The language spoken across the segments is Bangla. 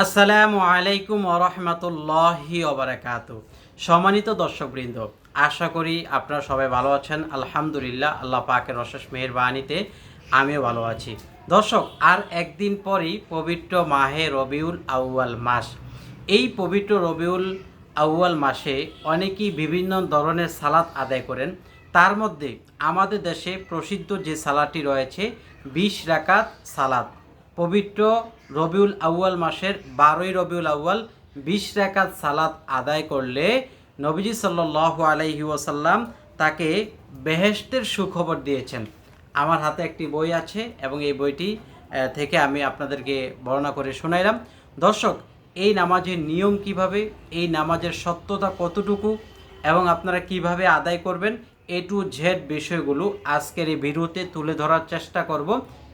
আসসালামু আলাইকুম ওরহমতুল্লাহি ওবরাকাত সম্মানিত দর্শকবৃন্দ, আশা করি আপনারা সবাই ভালো আছেন। আলহামদুলিল্লাহ, আল্লাহ পাকের অশেষ মেহরবানিতে আমিও ভালো আছি। দর্শক, আর একদিন পরই পবিত্র মাহে রবিউল আউয়াল মাস। এই পবিত্র রবিউল আউয়াল মাসে অনেকেই বিভিন্ন ধরনের সালাত আদায় করেন। তার মধ্যে আমাদের দেশে প্রসিদ্ধ যে সালাদটি রয়েছে, বিশ রাকাত সালাত। পবিত্র রবিউল আউয়াল মাসের বারোই রবিউল আউয়াল বিশ রাকাত সালাত আদায় করলে নবীজি সাল্লাহ আলাইহি ওয়াসাল্লাম তাকে বেহেস্তের সুখবর দিয়েছেন। আমার হাতে একটি বই আছে এবং এই বইটি থেকে আমি আপনাদেরকে বর্ণনা করে শোনাইলাম। দর্শক, এই নামাজের নিয়ম কীভাবে, এই নামাজের সত্যতা কতটুকু এবং আপনারা কীভাবে আদায় করবেন, এ টু জেড বিষয়গুলো আজকের এই ভিডিওতে তুলে ধরার চেষ্টা করব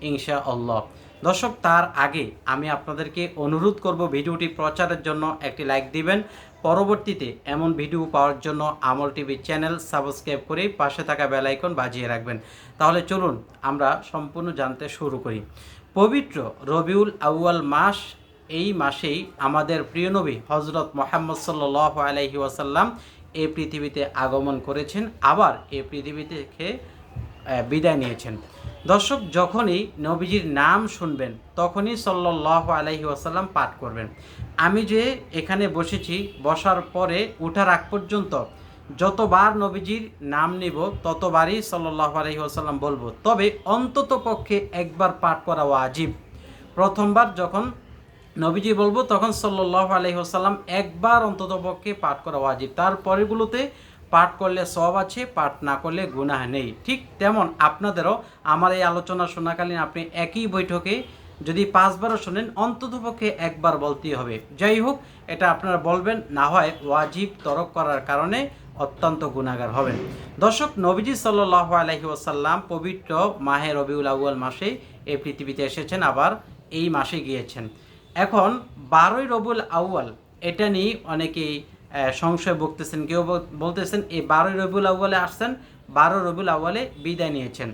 ইনশা আল্লাহ দর্শক, তার আগে আমি আপনাদেরকে অনুরোধ করব ভিডিওটি প্রচারের জন্য একটি লাইক দিবেন। পরবর্তীতে এমন ভিডিও পাওয়ার জন্য আমল টিভি চ্যানেল সাবস্ক্রাইব করে পাশে থাকা বেলাইকন বাজিয়ে রাখবেন। তাহলে চলুন আমরা সম্পূর্ণ জানতে শুরু করি। পবিত্র রবিউল আউয়াল মাস, এই মাসেই আমাদের প্রিয় নবী হজরত মোহাম্মদ সাল্লাহ আলহি ওয়াসাল্লাম এই পৃথিবীতে আগমন করেছেন, আবার এই পৃথিবী থেকে বিদায় নিয়েছেন। দর্শক, যখনই নবীজির নাম শুনবেন, তখনই সাল্লাহ আলহি ওয়াসাল্লাম পাঠ করবেন। আমি যে এখানে বসেছি, বসার পরে উঠার আগ পর্যন্ত যতবার নবীজির নাম নিব, ততবারই সাল্লাহ আলহি ওয়াসাল্লাম বলব। তবে অন্তত পক্ষে একবার পাঠ করা ওয়াজিব। প্রথমবার যখন নবীজি বলব, তখন সাল্লাহ আলহিহাসাল্লাম একবার অন্তত পক্ষে পাঠ করা ওয়াজিব। তার পরেরগুলোতে পাঠ করলে সব আছে, পাঠ না করলে গুনাহ নেই। ঠিক তেমন আপনাদেরও আমার এই আলোচনা শোনাকালীন আপনি একই বৈঠকে যদি পাঁচবারও শোনেন, অন্ততপক্ষে একবার বলতেই হবে। যাই হোক, এটা আপনারা বলবেন, না হয় ওয়াজিব তরক করার কারণে অত্যন্ত গুণাগার হবেন। দর্শক, নবীজি সাল্লাহ আলহি ওসাল্লাম পবিত্র মাহে রবিউল আউয়াল মাসে এই পৃথিবীতে এসেছেন, আবার এই মাসে গিয়েছেন। এখন বারোই রবুল আউয়াল, এটা নিয়ে অনেকেই সংশয় ভুগতেছেন। কেউ বলতেছেন, এই বারোই রবিউল আউয়ালে আসছেন বারো রবিউল আউয়ালে বিদায় নিয়েছেন।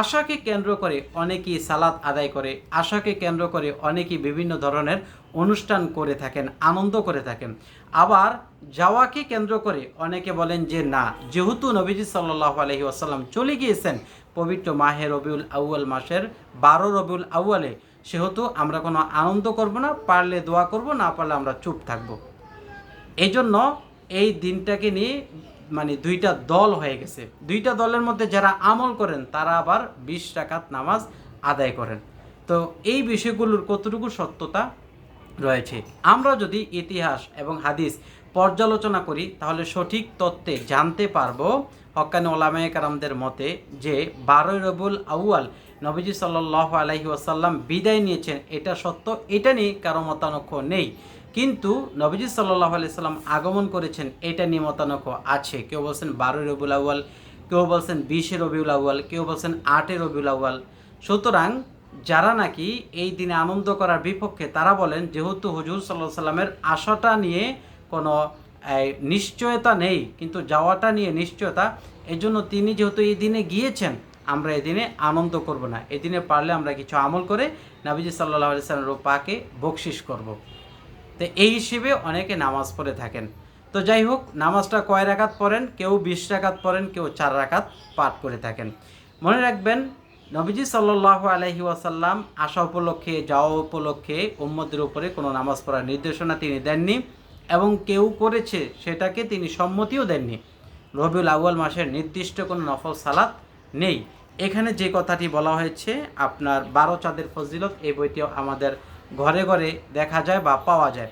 আশাকে কেন্দ্র করে অনেকেই সালাত আদায় করে, আশাকে কেন্দ্র করে অনেকেই বিভিন্ন ধরনের অনুষ্ঠান করে থাকেন, আনন্দ করে থাকেন। আবার যাওয়াকে কেন্দ্র করে অনেকে বলেন যে, না, যেহেতু নবীজি সাল্লাহ আলহি আসাল্লাম চলে গিয়েছেন, পবিত্র মাহে রবিউল আউয়াল মাসের বারো রবিউল আউয়ালে, সেহেতু আমরা কোনো আনন্দ করব না, পারলে দোয়া করব, না পারলে আমরা চুপ থাকব। এই জন্য এই দিনটাকে নিয়ে মানে দুইটা দল হয়ে গেছে। দুইটা দলের মধ্যে যারা আমল করেন, তারা আবার বিশ টাকাত নামাজ আদায় করেন। তো এই বিষয়গুলোর কতটুকু সত্যতা রয়েছে? আমরা যদি ইতিহাস এবং হাদিস পর্যালোচনা করি, তাহলে সঠিক তত্ত্বে জানতে পারব হকানি ওলামায়ে কারামদের মতে যে বারোই রবুল আউয়াল নবীজি সাল্লাহ আলহি ওয়াসাল্লাম বিদায় নিয়েছেন। এটা সত্য, এটা নিয়ে কারও মতানক্ষ নেই। কিন্তু নবীজি সাল্লাহ সাল্লাম আগমন করেছেন, এটা নিয়ে মতানক্ষ আছে। কেউ বলছেন বারোই রবিউল আউয়াল, কেউ বলছেন বিশে রবিউল আউয়াল, কেউ বলছেন আটে রবিউল আউয়াল। সুতরাং যারা নাকি এই দিনে আনন্দ করার বিপক্ষে, তারা বলেন যেহেতু হুজুর সাল্লাহ সাল্লামের আশাটা নিয়ে কোনো নিশ্চয়তা নেই, কিন্তু যাওয়াটা নিয়ে নিশ্চয়তা এই জন্য তিনি যেহেতু এই দিনে গিয়েছেন, আমরা এই দিনে আনন্দ করব না। এই দিনে পারলে আমরা কিছু আমল করে নাবিজি সাল্লাহ আলি সাল্লামের পাকে বকশিস করব। তো এই হিসেবে অনেকে নামাজ পড়ে থাকেন। তো যাই হোক, নামাজটা কয় রাকাত পড়েন? কেউ বিশ রাকাত পড়েন, কেউ চার রাকাত পাঠ করে থাকেন। মনে রাখবেন, নবীজি সাল্লাহ আলহি ওয়াসাল্লাম আসা উপলক্ষে, যাওয়া উপলক্ষে উম্মদের উপরে কোনো নামাজ পড়ার নির্দেশনা তিনি দেননি এবং কেউ করেছে সেটাকে তিনি সম্মতিও দেননি। রবিউল আউয়াল মাসের নির্দিষ্ট কোনো নফল সালাত নেই। এখানে যে কথাটি বলা হয়েছে, আপনার বারো চাঁদের ফজিলত, এই বইটিও আমাদের ঘরে ঘরে দেখা যায় বা পাওয়া যায়।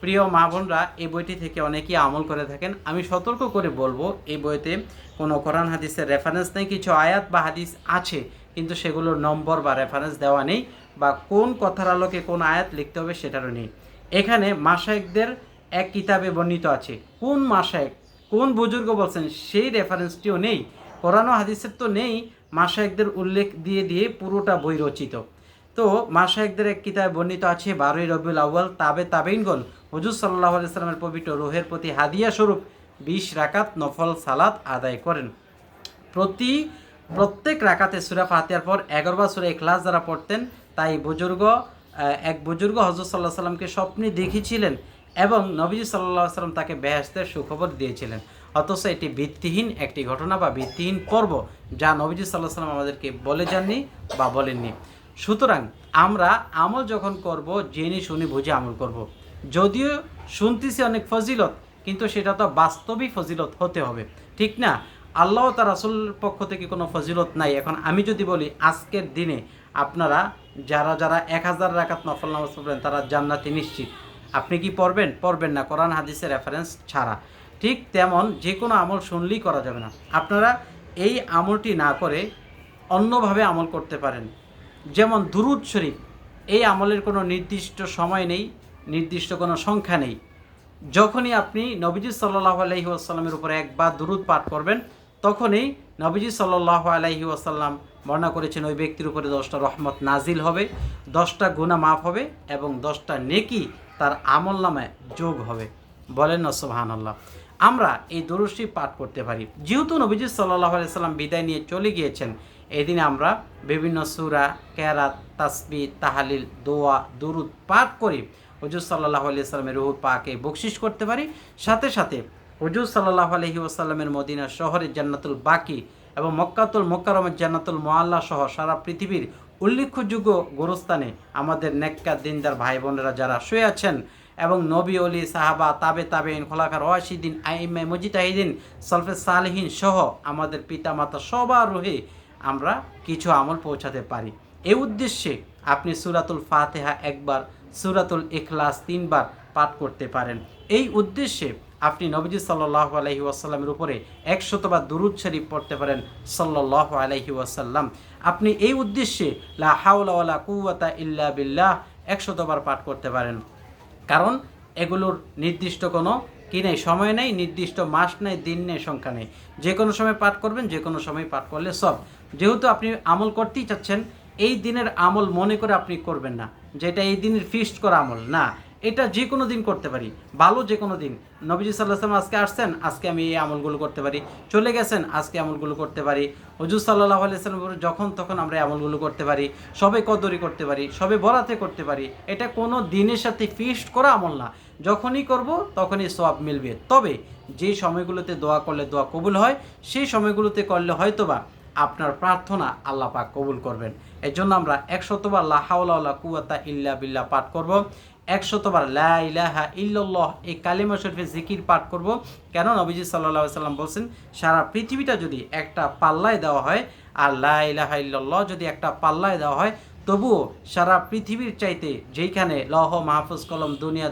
প্রিয় মা বোনরা, এই বইটি থেকে অনেকেই আমল করে থাকেন। আমি সতর্ক করে বলব, এই বইতে কোনো কোরআন হাদিসের রেফারেন্স নেই, কিছু আয়াত বা হাদিস আছে, কিন্তু সেগুলোর নম্বর বা রেফারেন্স দেওয়া নেই বা কোন কথার আলোকে কোন আয়াত লিখতে হবে সেটারও নেই। এখানে মাসায়েকদের এক কিতাবে বর্ণিত আছে, কোন মাসায়েক কোন বুজুর্গ বলছেন সেই রেফারেন্সটিও নেই, কোরআন হাদিসের তো নেই মাসায়েকদের উল্লেখ দিয়ে দিয়ে পুরোটা বই রচিত। তো মাসায়েকদের এক কিতাবে বর্ণিত আছে, বারোই রবিউল আউ্য়াল, তাবে তাবেইনগণ হুজুর সাল্লাহ আলাইস্লামের পবিত্র রোহের প্রতি হাদিয়া স্বরূপ বিশ রাকাত নফল সালাত আদায় করেন। প্রতি, প্রত্যেক রাকাতে সুরা ফাতিহার পর এগারোবার সুরা ইখলাস যারা পড়তেন, তাই বুজুর্গ এক বুজুর্গ হজরত সাল্লাহ সাল্লামকে স্বপ্নে দেখেছিলেন এবং নবীজি সাল্লাহ সাল্লাম তাকে বেহেস্তের সুখবর দিয়েছিলেন। অথচ এটি ভিত্তিহীন একটি ঘটনা বা ভিত্তিহীন পর্ব, যা নবীজি সাল্লাহ সাল্লাম আমাদেরকে বলে যাননি বা বলেননি। সুতরাং আমরা আমল যখন করব, জেনে শুনে বুঝে আমল করব। যদিও শুনতেছি অনেক ফজিলত, কিন্তু সেটা তো বাস্তবিক ফজিলত হতে হবে। ঠিক না? আল্লাহ তার আসল পক্ষ থেকে কোনো ফজিলত নাই। এখন আমি যদি বলি, আজকের দিনে আপনারা যারা যারা এক হাজার রাকাত নফল নামাজ পড়বেন, তারা জান্নাতি নিশ্চিত। আপনি কি পড়বেন? পড়বেন না। কোরআন, হাদিসের রেফারেন্স ছাড়া। ঠিক তেমন যে কোনো আমল শুনলেই করা যাবে না। আপনারা এই আমলটি না করে অন্যভাবে আমল করতে পারেন। যেমন দুরুদ শরীফ, এই আমলের কোনো নির্দিষ্ট সময় নেই, নির্দিষ্ট কোনো সংখ্যা নেই। যখনই আপনি নবীজি সাল্লাহ আলহি আসাল্লামের উপরে একবার দুরুদ পাঠ করবেন, তখনই নবীজি সাল্লাহ আলহি আসাল্লাম বর্ণনা করেছেন, ওই ব্যক্তির উপরে দশটা রহমত নাজিল হবে, দশটা গুণা মাফ হবে এবং দশটা নেকি তার আমল নামায় যোগ হবে। বলেন না আল্লাহ আমরা এই দরুশি পাঠ করতে পারি। যেহেতু নবীজি সাল্লাহ সাল্লাম বিদায় নিয়ে চলে গিয়েছেন এই দিনে আমরা বিভিন্ন সুরা ক্যারাত তাসবি তাহালিল, দোয়া, দুরুদ পাঠ করি। হুজুর সাল্লাহ আলিয়া সাল্লামের রুহ পাকে বকশিস করতে পারি। সাথে সাথে হুজুর সাল্লাহ আলহি ওসাল্লামের মদিনা শহরের জান্নাতুল বাকি এবং মক্কাতুল মোকারমের জান্নাতুল মোয়াল্লা সহ সারা পৃথিবীর উল্লেখযোগ্য গোরস্থানে আমাদের নেককা দিনদার ভাই বোনেরা যারা শুয়ে আছেন এবং নবী অলি সাহাবা, তাবে তাবেইন খোলাকার ওয়াশিদিন আইমে মজিতাহিদিন, সলফে সালেহীন সহ আমাদের পিতামাতা সবার রুহে আমরা কিছু আমল পৌঁছাতে পারি। এই উদ্দেশ্যে আপনি সুরাতুল ফাতেহা একবার, সুরাতুল ইখলাস তিনবার পাঠ করতে পারেন। এই উদ্দেশ্যে আপনি নবীজি সাল্লাহ আলহি ওয়াসাল্লামের উপরে একশতবার দুরুদ শরীফ পড়তে পারেন সাল্লাহ আলহি ওয়াসাল্লাম। আপনি এই উদ্দেশ্যে লা হাওলা ওয়ালা কুওয়াতা ইল্লা বিল্লাহ একশতবার পাঠ করতে পারেন। কারণ এগুলোর নির্দিষ্ট কোনো কি নেই, সময় নেই, নির্দিষ্ট মাস নেই, দিন নেই, সংখ্যা নেই। যে কোনো সময় পাঠ করবেন, যে কোনো সময় পাঠ করলে সব। যেহেতু আপনি আমল করতেই চাচ্ছেন, এই দিনের আমল মনে করে আপনি করবেন না। যেটা এই দিনের ফিস্ট করা আমল, না। এটা যে কোনো দিন করতে পারি। ভালো যে কোনো দিন। নবীজি সাল্লাহ সাল্লাম আজকে আসছেন, আজকে আমি এই আমলগুলো করতে পারি। চলে গেছেন, আজকে আমলগুলো করতে পারি। হজুর সাল্লাহ আলাইসাল্লাম যখন তখন আমরা আমলগুলো করতে পারি। সবে কদরি করতে পারি, সবে বরাতে করতে পারি। এটা কোনো দিনের সাথে ফিস্ট করা আমল না। যখনই করব, তখনই সব মিলবে। তবে যে সময়গুলোতে দোয়া করলে দোয়া কবুল হয়, সেই সময়গুলোতে করলে হয়তোবা আপনার প্রার্থনা আল্লাহ পাক কবুল করবেন। এর জন্য আমরা একশতবার লাহাউলা কুয়াতা ইল্লা বিল্লা পাঠ করব। একশতবার লা ইলাহা ইল্লাল্লাহ এই কালিমা শরীফে জিকির পাঠ করব। কেন? নবীজি সাল্লাহ সাল্লাম বলছেন, সারা পৃথিবীটা যদি একটা পাল্লায় দেওয়া হয়, আর লা ইলাহা ইল্লাল্লাহ যদি একটা পাল্লায় দেওয়া হয়, তবুও সারা পৃথিবীর চাইতে যেইখানে লহ, মাহফুজ, কলম, দুনিয়া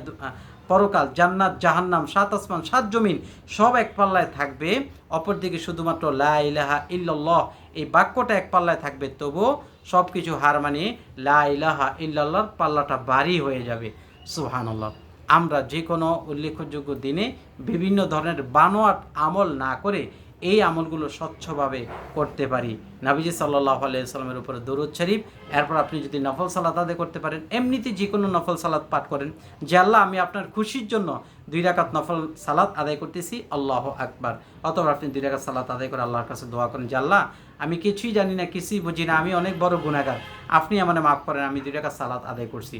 পরকাল, জান্নাত, জাহান্নাম, সাত আসমান, সাত জমিন, সব এক পাল্লায় থাকবে। অপরদিকে শুধুমাত্র লা ইলাহা ইল্লাল্লাহ, এই বাক্যটা এক পাল্লায় থাকবে, তবুও সব কিছু হার মানে লা ইলাহা ইল্লাল্লাহর পাল্লাটা ভারী হয়ে যাবে। সুবহানাল্লাহ। আমরা যে কোনো উল্লেখযোগ্য দিনে বিভিন্ন ধরনের বানোয়াট আমল না করে এই আমলগুলো স্বচ্ছভাবে করতে পারি। নাবিজি সাল্লাহ আলাইসাল্লামের উপরে দরুদ শরীফ। এরপর আপনি যদি নফল সালাত আদায় করতে পারেন, এমনিতে যে কোনো নফল সালাত পাঠ করেন, যে আল্লাহ আমি আপনার খুশির জন্য দুই রাকাত নফল সালাত আদায় করতেছি, আল্লাহ আকবার। অথবা আপনি দুই রাকাত সালাত আদায় করে আল্লাহর কাছে দোয়া করেন, যে আল্লাহ, আমি কিছুই জানি না, কিছুই বুঝি না, আমি অনেক বড় গুণাগার আপনি আমার মাফ করেন, আমি দুই রাকাত সালাত আদায় করছি।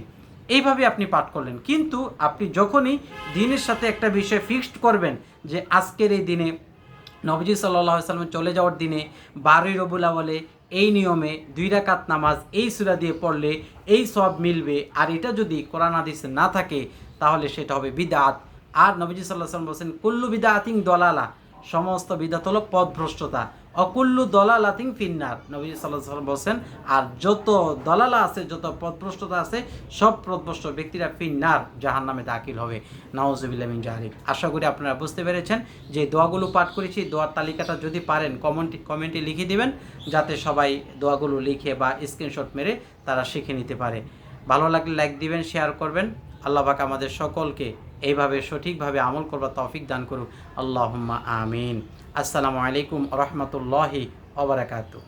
এইভাবে আপনি পাঠ করলেন। কিন্তু আপনি যখনই দিনের সাথে একটা বিষয় ফিক্সড করবেন, যে আজকের এই দিনে নবজি সাল্লাহ সাল্লাম চলে যাওয়ার দিনে বারোই রবুলা বলে এই নিয়মে দুই রাকাত নামাজ, এই সুরা দিয়ে পড়লে এই সব মিলবে। আর এটা যদি কোরআন আদিস না থাকে, তাহলে সেটা হবে বিদাত। আর নবজি সাল্লাহ সাল্লাম বলছেন, কুল্লু বিদাতিং দলালা। সমস্ত বিদাত হলো পথভ্রষ্টতা। অকুল্লু দলালাতিং ফিন্নার, নবী সাল্লাহ সাল্লাম বলছেন, আর যত দলালা আছে, যত পথভ্রষ্টতা আছে, সব পথভ্রষ্ট ব্যক্তিরা ফিন্নার জাহান নামে দাখিল হবে। নওয়াজবিল্লামিন জাহারিফ আশা করি আপনারা বুঝতে পেরেছেন যে দোয়াগুলো পাঠ করেছি। দোয়ার তালিকাটা যদি পারেন, কমেন্ট, কমেন্টে লিখে দিবেন, যাতে সবাই দোয়াগুলো লিখে বা স্ক্রিনশট মেরে তারা শিখে নিতে পারে। ভালো লাগলে লাইক দিবেন, শেয়ার করবেন। আল্লাহ পাক আমাদের সকলকে এইভাবে সঠিকভাবে আমল করবার তৌফিক দান করুক। আল্লাহ আমিন। আসসালামু আলাইকুম রহমতুল্লাহি ওবরাকাতু